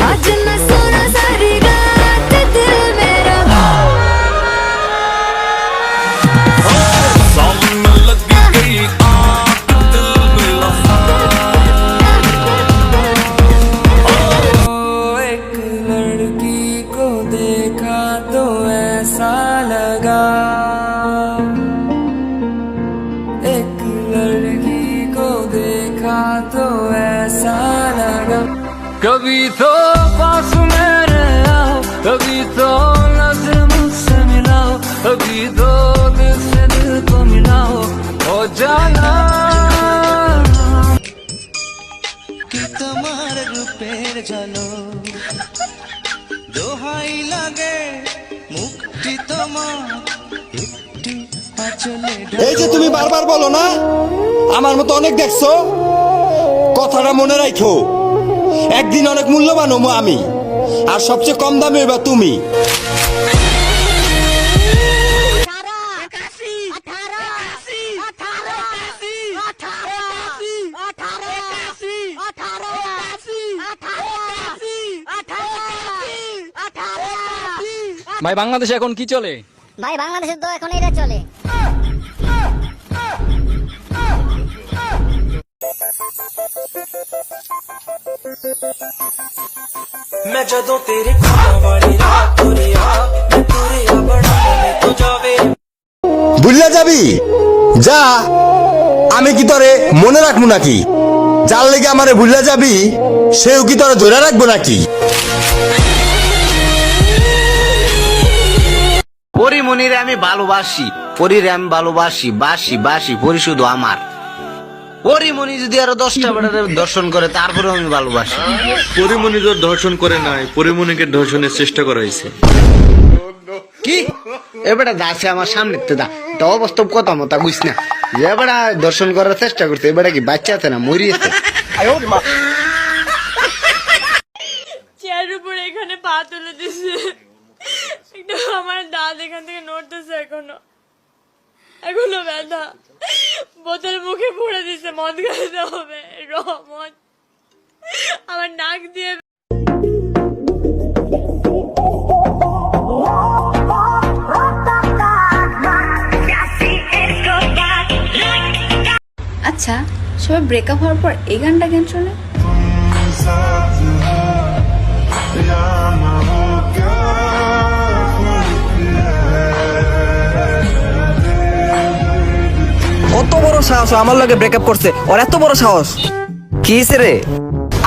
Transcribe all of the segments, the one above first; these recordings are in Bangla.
आज मैं सोना सारी रात दिल मेरा। सामने लगी गई आग दिल बेवफा एक लड़की को देखा तो ऐसा लगा। एक लड़की को देखा तो ऐसा लगा। कभी तो आओ कभी तो नजर मुझसे मिलाओ कभी तो दिल से दिल को मिलाओ हो जाना কি তোমার রূপের জলো দোহাই লাগে মুক্তি তোমার একটু আচলে এই যে তুমি বারবার বলো না আমার মতো অনেক দেখছো কথাটা মনে রাখো একদিন অনেক মূল্যবান হবো আমি আর সবচেয়ে কম দামে এবার তুমি। ভাই বাংলাদেশে এখন কি চলে? ভাই বাংলাদেশে তো এখন এটা চলে। ਮੈਂ ਜਦੋਂ ਤੇਰੇ ਕੋਲ ਵਾਲੀ ਰਾਤ ਤੁਰਿਆ ਮੈਂ ਤੁਰਿਆ ਬੜਾ ਮਨ ਤੋਂ ਜਾਵੇ বুঝলে যাবি যা আমি কি তোরে মনে রাখবো নাকি যার লেগে আমারে ভুললে যাবি সেও কি তোরে ধরে রাখবো নাকি পরিমণিরে আমি ভালোবাসি পরিরে আমি ভালোবাসি বাসি বাসি পরি শুধু আমার পরিমণি যদি আরও দশটা বেড়াতে দর্শন করে তারপরে আমি ভালোবাসি। পরিমণি তো ধর্ষণ করে নাই পরিমণিকে ধর্ষণের চেষ্টা করা হয়েছে। কি? এবারে দাসে আমার সামনে তো দা। তো অবাস্তব কথা মতো বুঝ না। এবারে দর্শন করার চেষ্টা করতে এবারে কি বাচ্চা আছে না মরিয়েছে? চেয়ারের উপরে এখানে পা তুলে দিছে। একটু আমার দাঁত এখান থেকে নড়তেছে এখনও। এখনও ব্যথা। বোতল মুখে পড়ে দিছে মদ খাইতে হবে। র মদ। আমার নাক দিয়ে আচ্ছা সবাই ব্রেকআপ হওয়ার পর এই গানটা কেন শোনে? সাহস আমার লগে ব্রেকআপ করছে। ওর এত বড় সাহস। কি রে?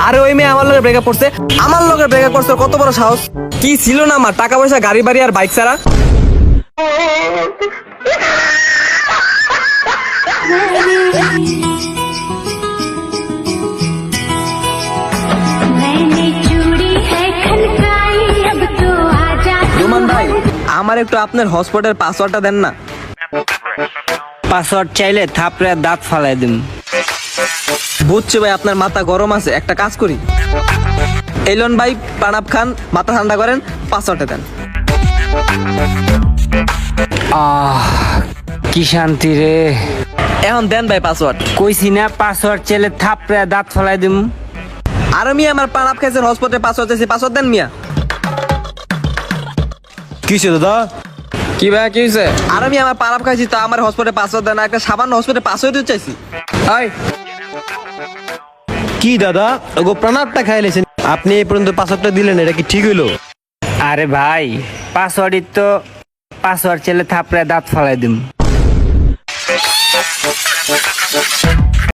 আরে ওই মেয়ে আমার লগে ব্রেকআপ করছে। আমার লগে ব্রেকআপ করছে কত বড় সাহস? কি ছিল না আমার? টাকা পয়সা গাড়ি বাড়ি আর বাইক ছাড়া? রোমান ভাই আমার একটু আপনার হটস্পটের পাসওয়ার্ডটা দেন না। পাসওয়ার্ড চাইলে থাপড়ে দাঁত ফালাই দিম। বুঝছি ভাই আপনার মাথা গরম আছে একটা কাজ করি। এলন ভাই প্রাণাব খান মাথা ঠান্ডা করেন পাসওয়ার্ডটা দেন। আহ কি শান্তি রে। এখন দেন ভাই পাসওয়ার্ড। কইছি না পাসওয়ার্ড চেলে থাপড়ে দাঁত ফলাই দিম। আর মিয়া আমার প্রাণাব খাইছেন হটস্পটের পাসওয়ার্ড চাইছি পাসওয়ার্ড দেন মিয়া। কিসে দাদা? কি ভাই কি হয়েছে আর আমি আমার পারাপ খাইছি তা আমার হসপিটালে পাসওয়ার্ড দেন না, একটা সামান্য হসপিটালে পাসওয়ার্ড চাইছি। আয়। কি দাদা? ওগো প্রণাবটা খাইলেছেন আপনি এই পর্যন্ত পাসওয়ার্ডটা দিলেন এটা কি ঠিক হইল? আরে ভাই পাসওয়ার্ডই তো পাসওয়ার্ড চেলে থাপড়ে দাঁত ফলাই দিম।